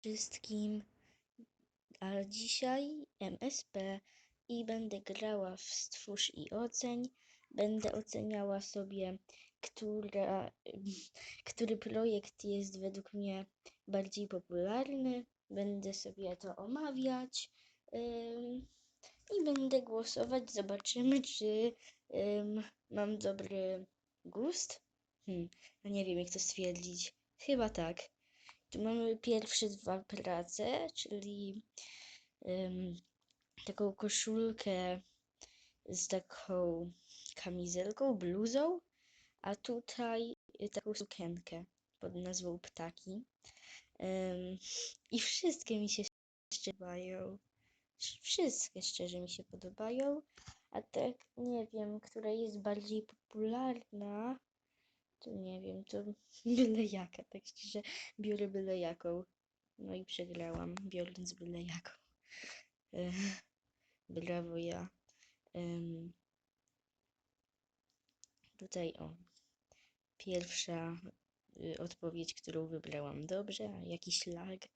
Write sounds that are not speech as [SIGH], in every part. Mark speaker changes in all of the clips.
Speaker 1: wszystkim. A dzisiaj MSP i będę grała w Stwórz i Oceń. Będę oceniała sobie, która, [LAUGHS] który projekt jest według mnie bardziej popularny. Będę sobie to omawiać ym, i będę głosować. Zobaczymy, czy ym, mam dobry gust. Hmm, no nie wiem, jak to stwierdzić. Chyba tak. Tu mamy pierwsze dwa prace, czyli ym, taką koszulkę z taką kamizelką, bluzą, a tutaj taką sukienkę pod nazwą Ptaki. Ym, I wszystkie mi się podobają. Wszystkie szczerze mi się podobają, a tak nie wiem, która jest bardziej popularna. To nie wiem, to [LAUGHS] byle jaka, tak szczerze biorę byle jaką. No i przegrałam, biorąc byle jaką. Ech, [LAUGHS] Brawo ja. Tutaj o. Pierwsza y, odpowiedź, którą wybrałam dobrze, a jakiś lag.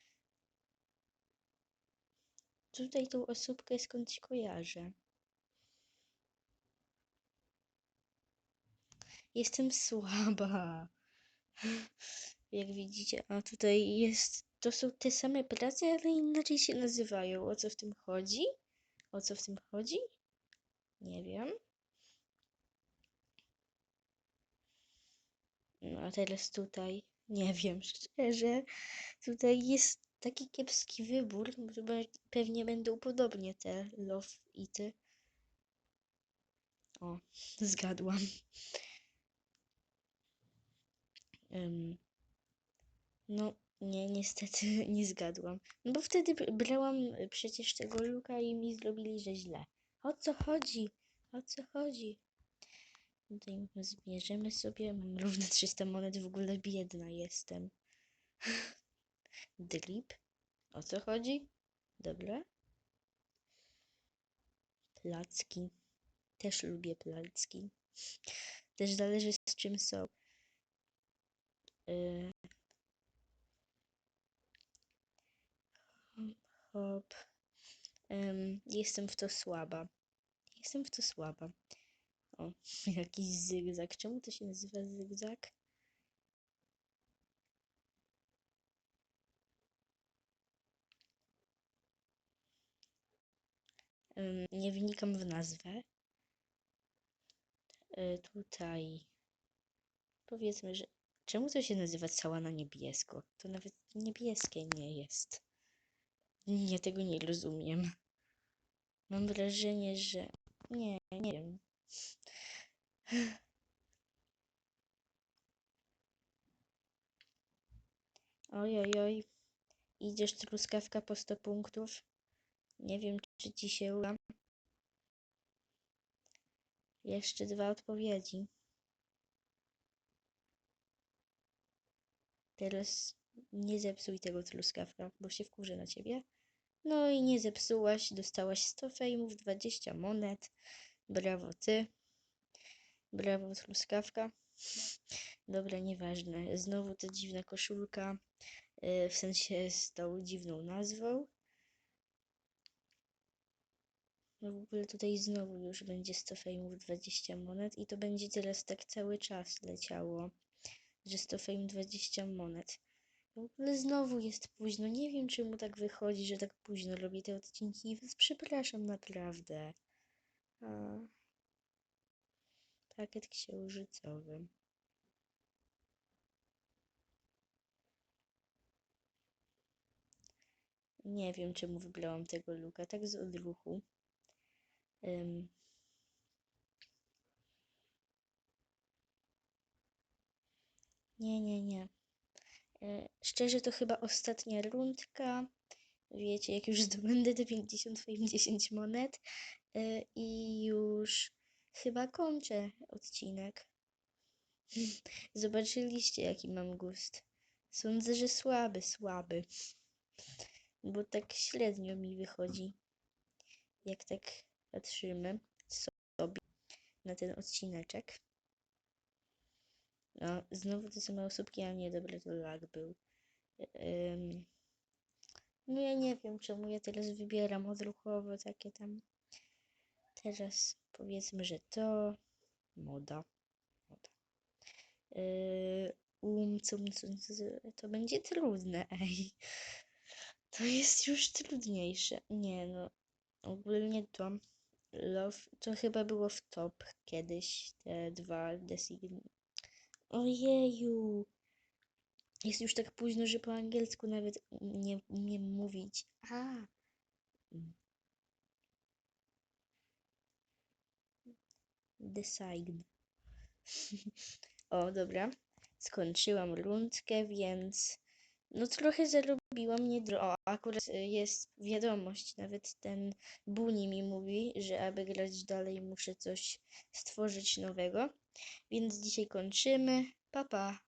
Speaker 1: Tutaj tą osóbkę skądś kojarzę. Jestem słaba. Jak widzicie, a tutaj jest. To są te same prace, ale inaczej się nazywają. O co w tym chodzi? O co w tym chodzi? Nie wiem. No a teraz tutaj. Nie wiem, szczerze. Tutaj jest taki kiepski wybór. Pewnie będą podobnie te love i ty. O, zgadłam. Em, no, nie, niestety [LAUGHS] nie zgadłam. No bo wtedy brałam y, przecież tego luka i mi zrobili, że źle. O co chodzi? O co chodzi? Tutaj zbierzemy sobie. Mam równe 300 monet, w ogóle biedna jestem. [LAUGHS] Drip. O co chodzi? Dobra. Placki. Też lubię placki. Też zależy z czym są. Y, Hop. Em, jestem w to słaba. Jestem w to słaba. O, [LAUGHS] jakiś zygzak. Czemu to się nazywa zygzak? Nie wnikam w nazwę. E, tutaj powiedzmy, że czemu to się nazywa cała na niebiesko? To nawet niebieskie nie jest. Nie, tego nie rozumiem. Mam wrażenie, że nie, nie wiem. Oj, oj, oj. Idziesz truskawka po 100 punktów. Nie wiem, czy ci się uda. Jeszcze dwa odpowiedzi. Teraz nie zepsuj tego truskawka, bo się wkurzę na ciebie. No i nie zepsułaś, dostałaś 100 fejmów, 20 monet. Brawo ty. Brawo truskawka. Dobra, nieważne. Znowu ta dziwna koszulka, y, w sensie z tą dziwną nazwą. No w ogóle tutaj znowu już będzie 100 fejmów, 20 monet i to będzie teraz tak cały czas leciało, że 100 fejm, 20 monet. W ogóle znowu jest późno. Nie wiem, czemu tak wychodzi, że tak późno robię te odcinki, więc przepraszam naprawdę. A... Pakiet księżycowy. Nie wiem, czemu wybrałam tego luka, tak z odruchu. Ym. Nie, nie, nie. E, Szczerze to chyba ostatnia rundka. Wiecie, jak już [LAUGHS] zdobędę te 50 fame 10 monet e, i już chyba kończę odcinek. [LAUGHS] Zobaczyliście, jaki mam gust. Sądzę, że słaby, słaby. Bo tak średnio mi wychodzi. Jak tak patrzymy sobie na ten odcineczek. No, znowu te same osóbki, a nie, dobra, to lag był. Ym, No ja nie wiem, czemu ja teraz wybieram odruchowo takie tam. Teraz powiedzmy, że to moda. moda. Yy, um, cum, cum, to będzie trudne, [LAUGHS] ej. To jest już trudniejsze. Nie no, ogólnie to love, to chyba było w top kiedyś, te dwa design. Ojeju. Jest już tak późno, że po angielsku nawet nie umiem mówić. A. Design. [LAUGHS] O, dobra. Skończyłam rundkę, więc no trochę zarobiłam nie dro- O, akurat y, jest wiadomość, nawet ten Buni mi mówi, że aby grać dalej muszę coś stworzyć nowego. Więc dzisiaj kończymy. Pa pa.